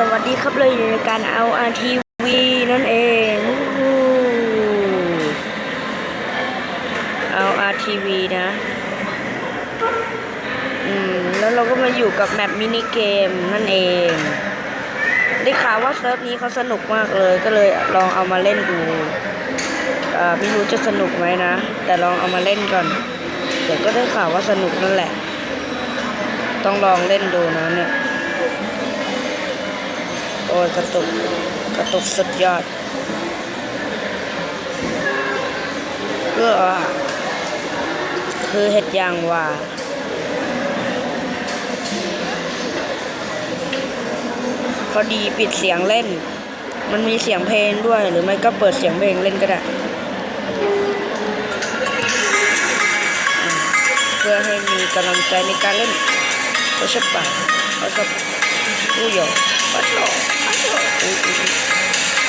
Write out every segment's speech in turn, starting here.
สวัสดีครับเลยในการเอาอาทีวีนั่นเองอู้เอาอาทีวีนะ อืม แล้วเราก็มาอยู่กับแมปมินิเกมนั่นเอง ได้ข่าวว่าเซิร์ฟนี้เขาสนุกมากเลย ก็เลยลองเอามาเล่นดูอ่าไม่รู้จะสนุกไหมนะ แต่ลองเอามาเล่นก่อน เดี๋ยวก็ได้ข่าวว่าสนุกนั่นแหละ ต้องลองเล่นดูนะเนี่ย ยกระตุกกระตุกสุดยอดเพื่อคือเห็ดยางว่าพอดีปิดเสียงเล่น มันมีเสียงเพลงด้วยหรือไม่ก็เปิดเสียงเพลงเล่นก็ได้ เพื่อให้มีกำลังใจในการเล่นก็ชอบปะก็ชอบอู้หยอกปัดหลอก อ้ยอุ๊ย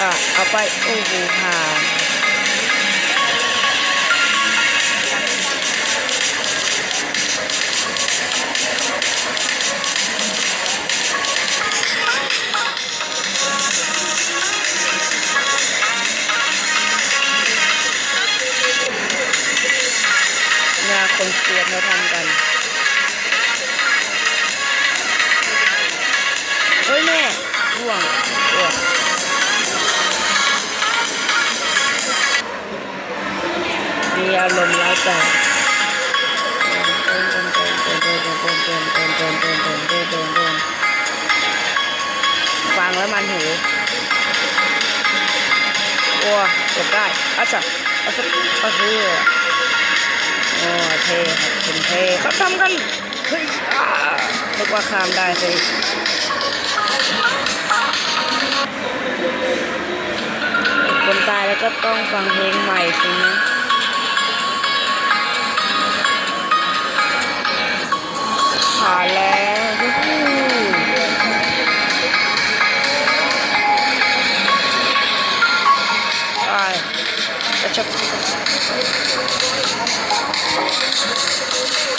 อะเอาไป โอ้โหผ่านคนเสียนเราทำกัน ร้ายใจฟังแล้วมันหูโอ้จบได้อาสัอาสัอาคือโอ้เท่ครับคุณเทเขาทำกันเฮ้ยอ่านึกว่าข้ามได้สิคนตายแล้วก็ต้องฟังเพลงใหม่สินะ ผ่านแล้วไปกระชับ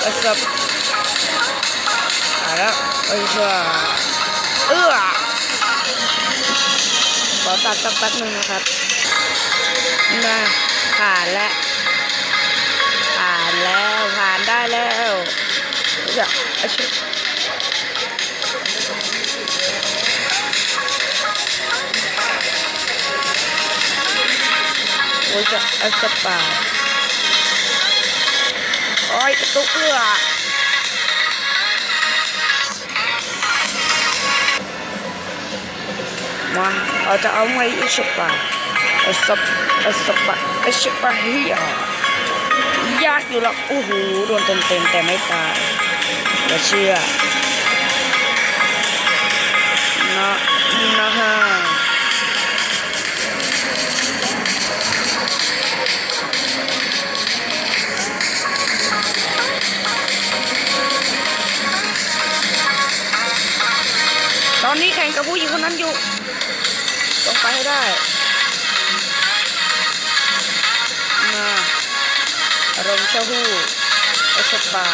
กระชับอ่าแล้วเอ้ยชัวเอื้อขอตัดสักแป๊บนึงนะครับมาผ่านแล้ว จะอาชิโอ้ยจะอาสปาโอ้ยกระตุกเรือมาเราจะเอาไว้อีสปาอ้สปอ้สปะอ้สปะเฮียยากอยู่หรอกโอ้โหโดนเต็มๆแต่ไม่ตาย อย่าเชื่อนะนะฮะตอนนี้แข่งกับผู้หญิงคนนั้นอยู่ ต้องไปให้ได้มาอารมณ์เช่าหู้ไอสปา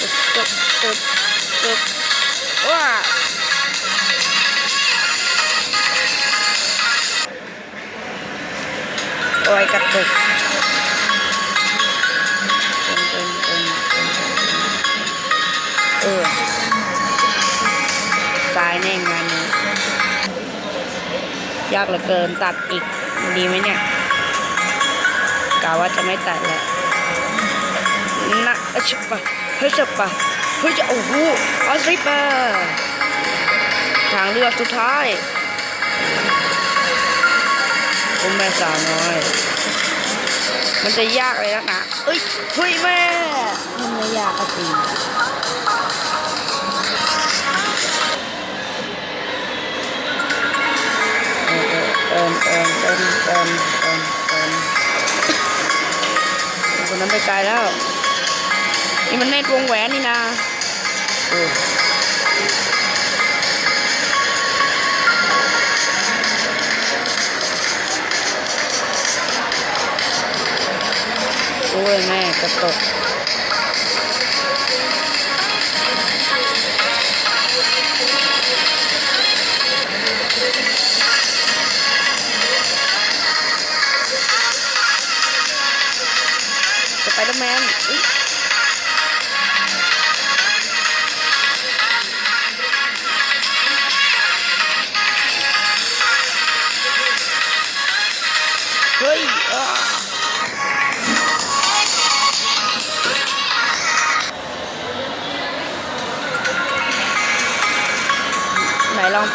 สุดสุ ดสุดสุดว้าโอ้ยกระตุกตึงตึงตึงตึงตึงเออตายแน่งานนี้ยากเหลือเกินตัดอีกดีไหมเนี่ยกาว่าจะไม่ตัดแล้วนะเอชิปะเฮชิปะ เฮ้ยจะโอ้โหเอาสิปะทางเลือกสุดท้ายโอ้แม่สาวน้อย มันจะยากเลยนะนะเอ้ยเฮ้ยแม่ มันไม่ยากก็จริงเอิมเอิมเอิมเอิมเอิมเอิมคนนั้นไปไกลแล้ว นี่มันเนตรวงแหวนนี่นะโอ้โอ้ยแม่กระตก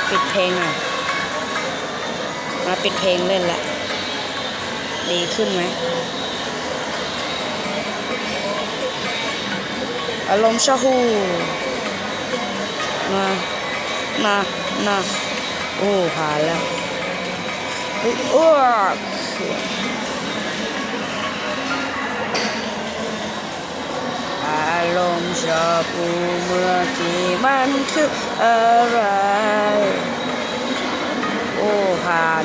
ปิดเพลงหน่อยมาปิดเพลงเล่นละ ดีขึ้นไหม อารมณ์ชะฮูมามามาโอ้ ผ่านแล้วเฮ้ยโอ้อารมณ์ชอบอูเมื่อกี้มันคือ อะไร โอ้ผ่าน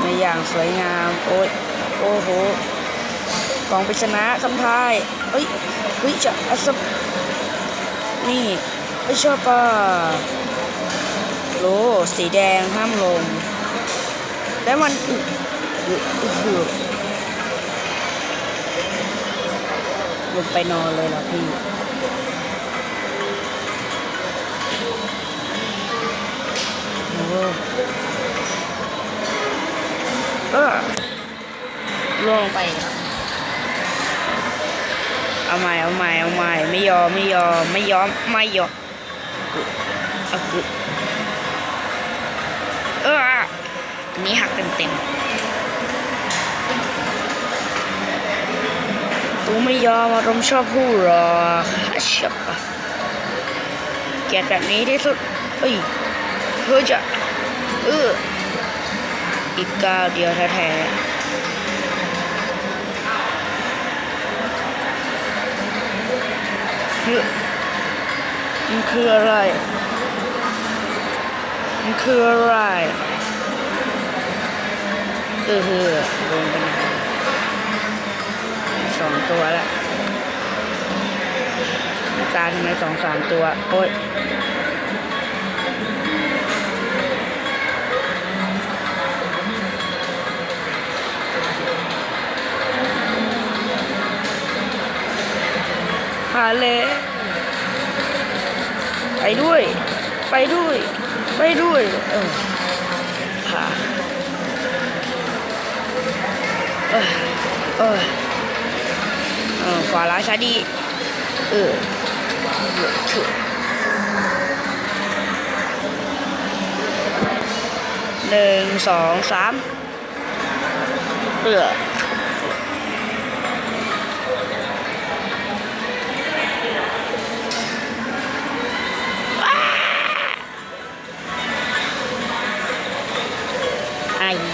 ในอย่างสวยงาม โอ้ยโอ้โหกองปริศนาคำทายเอ้ยเฮ้ยจะอัศนี่ไม่ชอบป่ะโลสีแดงห้ามลง แล้วมันอึอึอึอึลงไปนอนเลยเหรอพี่ เออลงไป เอาใหม่เอาใหม่เอาใหม่ไม่ยอมไม่ยอมไม่ยอมไม่ยอมเอากึเออันนี้หักเต็มเต็มตูไม่ยอมอารมณ์ชอบพูดหรอกชอบปะแกแบบนี้ที่สุดเอ้ยเพื่อจะเออ อีกก้าวเดียวแท้ๆมันคืออะไร มันคืออะไรเออเฮ้อโดนไปไหนสองตัวละตาทำไมสองสามตัว โอ๊ย หาเลยไปด้วย ไปด้วย ไปด้วย เออผ่านเออเออเออขวาร้าช้าดี เออเออถูกหนึ่งสองสามเออ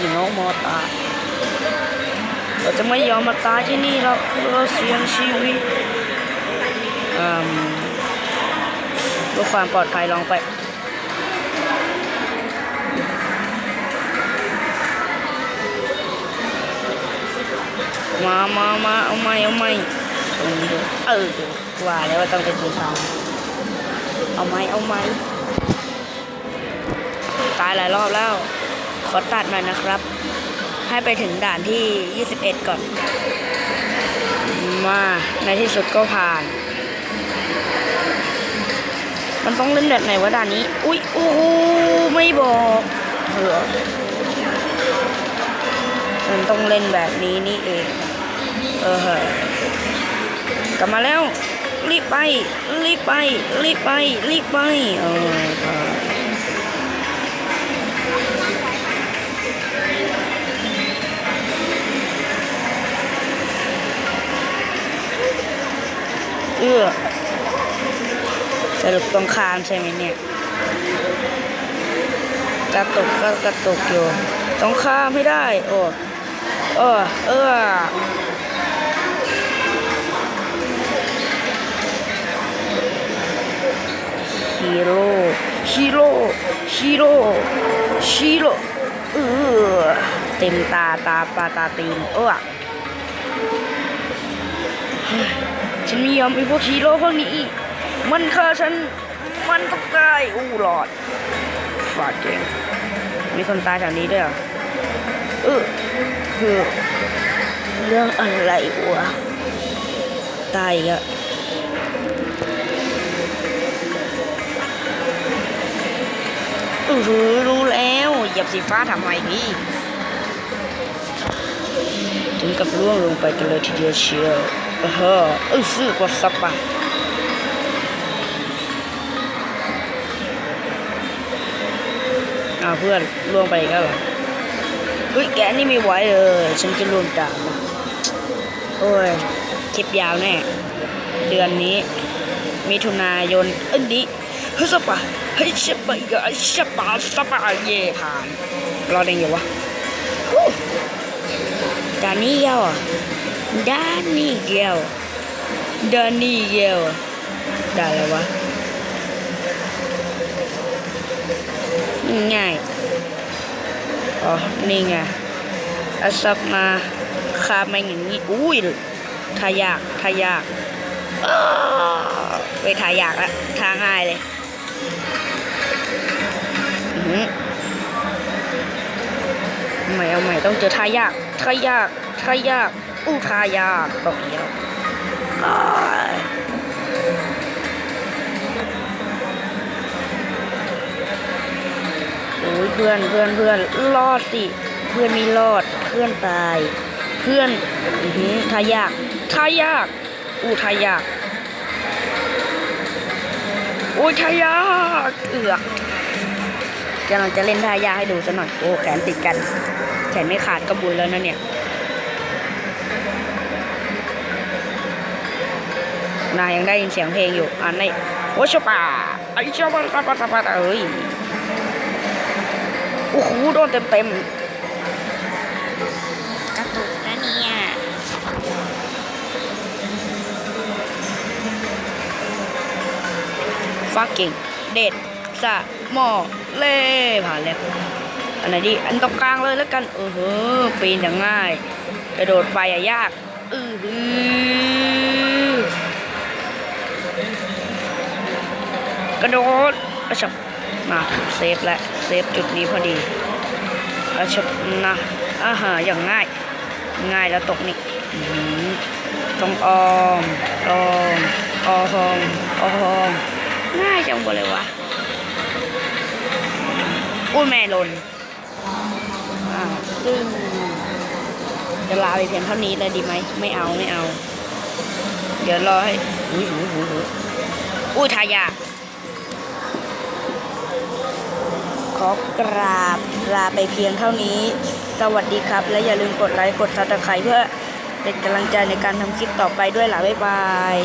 ไอ้โนโมตา เราจะไม่ยอมมาตายที่นี่หรอกเราเสี่ยงชีวิตเพื่อความปลอดภัยลองไปมามามาเอาไม่เอาไม่ตรงนี้ด้วยเออว่าแล้วว่าต้องเป็นตรงทางเอาไหมเอาไหมตายหลายรอบแล้ว ขอตัดหน่อยนะครับ ให้ไปถึงด่านที่ 21 ก่อน มาในที่สุดก็ผ่าน มันต้องเล่นแบบไหนวะด่านนี้ อุ๊ยโอ้โหไม่บอกเหรอมันต้องเล่นแบบนี้นี่เอง เออเหอกลับมาแล้ว รีบไป รีบไป รีบไป รีบไป เออ เอื้อสรุปตรงคามใช่ไหมเนี่ยกระตุกก็กระตุกอยู่ตรงข้ามไม่ได้ โอ้เออเออฮีโร่ฮีโร่ฮีโร่ฮีโร่เออเต็มตาตาปาตาตีนเออ ฉันไม่ยอมไอ้พวกฮีโร่พวกนี้อีก มันฆ่าฉัน มันต้องตายอู้หลอดฝาดเก่งมีคนตายแถวนี้ด้วยเหรอเออคือเรื่องอะไรวะ ตายอีกอะอืออรู้แล้วเหยียบสีฟ้าทำไมพี่ ถึงกับร่วงลงไปกันเลยทีเดียวเชียว เออเฮ้อเออซื้อกว่าสับปะอ้าเพื่อนล่วงไปอีกแล้วเหรอเฮ้ยแกนี่ไม่ไหวเลยฉันจะล่วงตามโอ้ยคลิปยาวแน่ เดือนนี้ มิถุนายนเอันนี้เฮ้ยสปะเฮ้ยสปะอีกอะสปะสปะเย่ผ่านรอได้ไงวะฮู้ดานี่เยลอะ ดานี่เยลดานี่เยลได้แล้ววะง่ายอ๋อ นี่ไงอาซับมาคาบมาอย่างนี้ อุ้ยทายากทายากอ้าวไปทายากละทางง่ายเลยใหม่เอาใหม่ต้องเจอทายากทายากทายาก อู้ทายากตกเดียวอ้โอ้ยเพื่อนเพื่อนเพื่อนรอดสิ เพื่อนไม่รอด เพื่อนตาย เพื่อนอือทายากทายาก อู้ทายากโอ้ยทายากเอือกกำลังจะเล่นทายากให้ดูซะหน่อย โอ้แขนติดกัน แขนไม่ขาดก็บุญแล้วนะเนี่ย นายยังได้ยินเสียงเพลงอยู่อันในโอ้ชป่าไอ้ชป่าปาปาปาปาเอ้ยโอ้โหโดนเต็มเต็มๆกระตุกนะเนี่ยฟักกิ้งเด็ดสะหมอเล่ผ่านแล้วอันไหนดีอันตรงกลางเลยแล้วกันเออเฮ้อปีนอย่างง่าย กระโดดไปอะยากเออหือ กระโดดกระชับมาเซฟและเซฟจุดนี้พอดีกระชับนะอาหารอย่างง่าย ง่ายแล้วตกนี่อื้อหือต้องออมออมออมออมง่ายจังหมดเลยวะอุ้ยแม่หลนอ่าซึ่งจะลาไปเพียงเท่านี้เลยดีไหม ไม่เอาไม่เอา เดี๋ยวรอให้อุ้ยอุ้ยอุ้ยอุ้ยอุ้ยทายา อกราบลาไปเพียงเท่านี้ สวัสดีครับ และอย่าลืมกดไลค์กดซับสไครต์เพื่อเป็นกำลังใจในการทำคลิปต่อไปด้วยล่ะบ๊ายบาย